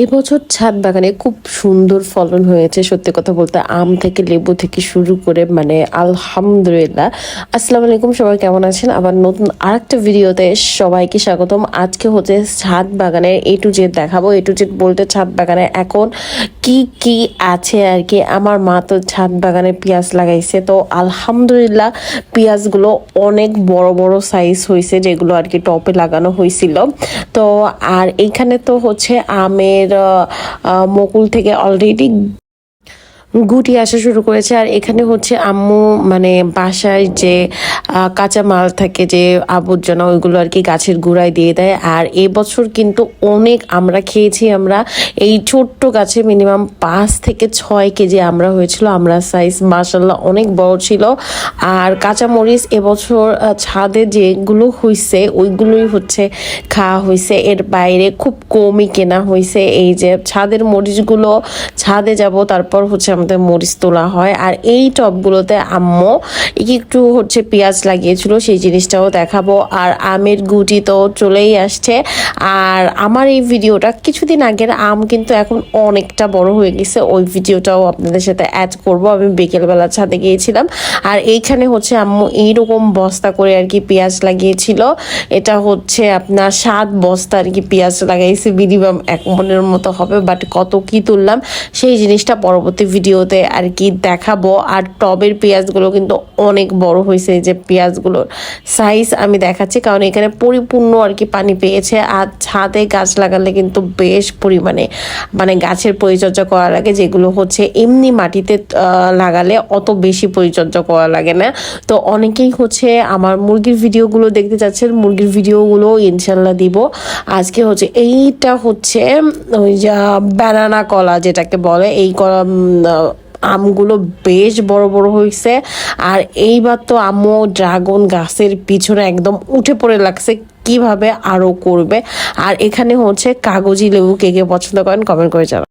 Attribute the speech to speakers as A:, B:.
A: এবছর ছাদ বাগানে খুব সুন্দর ফলন হয়েছে, সত্যি কথা বলতে আম থেকে লেবু থেকে শুরু করে মানে আলহামদুলিল্লাহ। আসসালামু আলাইকুম, সবাই কেমন আছেন? আবার নতুন আরেকটা ভিডিওতে সবাইকে স্বাগতম। আজকে হচ্ছে ছাদ বাগানে এ টু জেড দেখাবো। এ টু জেড বলতে ছাদ বাগানে এখন কি কি আছে আর কি? আমার মা তো ছাদ বাগানে পেঁয়াজ লাগাইছে, তো আলহামদুলিল্লাহ পেঁয়াজগুলো অনেক বড় বড় সাইজ হয়েছে যেগুলো আর কি টপে লাগানো হয়েছিল তো আর এইখানে তো হচ্ছে আমের মুকুল থেকে অলরেডি গুটি আসা শুরু করেছে। আর এখানে হচ্ছে আম্মু মানে বাসায় যে কাঁচা মাল থাকে যে আবর্জনা, ওইগুলো আর কি গাছের গোড়ায় দিয়ে দেয়। আর এবছর কিন্তু অনেক আমরা খেয়েছি, আমরা এই ছোট্ট গাছে মিনিমাম পাঁচ থেকে ছয় কেজি আমরা হয়েছিল, আমরা সাইজ মাসাল্লাহ অনেক বড় ছিল। আর কাঁচা মরিচ এবছর ছাদে যেগুলো হয়েছে ওইগুলোই হচ্ছে খাওয়া হয়েছে এর বাইরে খুব কমই কেনা হয়েছে এই যে ছাদের মরিচগুলো, ছাদে যাব, তারপর হচ্ছে আমাদের মরিচ তোলা হয়। আর এই টবগুলোতে আম্মু, একটু হচ্ছে পেঁয়াজ লাগিয়েছিল, সেই জিনিসটাও দেখাবো। আর আমের গুটি তো চলেই আসছে। আর আমার এই ভিডিওটা কিছুদিন আগের আম কিন্তু এখন অনেকটা বড় হয়ে গেছে। ওই ভিডিওটাও আপনাদের সাথে অ্যাড করব। আমি বিকেলবেলা ছাদে গিয়েছিলাম। আর এইখানে হচ্ছে আম্মু এইরকম বস্তা করে আর কি পেঁয়াজ লাগিয়েছিল। এটা হচ্ছে আপনার সাত বস্তা আর কি পেঁয়াজ লাগাইছে। মিনিমাম এক মনের মতো হবে বাট কত কি তুললাম, সেই জিনিসটা পরবর্তী ভিডিওতে আর কি দেখাবো। আর টবের পেঁয়াজগুলো কিন্তু অনেক বড় হয়েছে। যে পেঁয়াজগুলোর সাইজ আমি দেখাচ্ছি, কারণ এখানে পরিপূর্ণ আর কি পানি পেয়েছে। আর ছাদে গাছ লাগালে কিন্তু বেশ পরিমাণে মানে গাছের পরিচর্যা করা লাগে, যেগুলো হচ্ছে এমনি মাটিতে লাগালে অত বেশি পরিচর্যা করা লাগে না। তো অনেকেই হচ্ছে আমার মুরগির ভিডিওগুলো দেখতে চাচ্ছেন মুরগির ভিডিওগুলো ইনশাল্লাহ দিব। আজকে হচ্ছে এইটা হচ্ছে, ওই যা ব্যানানা কলা যেটাকে বলে, এই কলা আমগুলো বেশ বড় বড় হয়েছে আর এইবার তো আমও ড্রাগন গাছের পিছনে একদম উঠে পড়ে লাগছে, কীভাবে আরও করবে? আর এখানে হচ্ছে কাগজি লেবু কে কে পছন্দ করেন কমেন্ট করে জানান।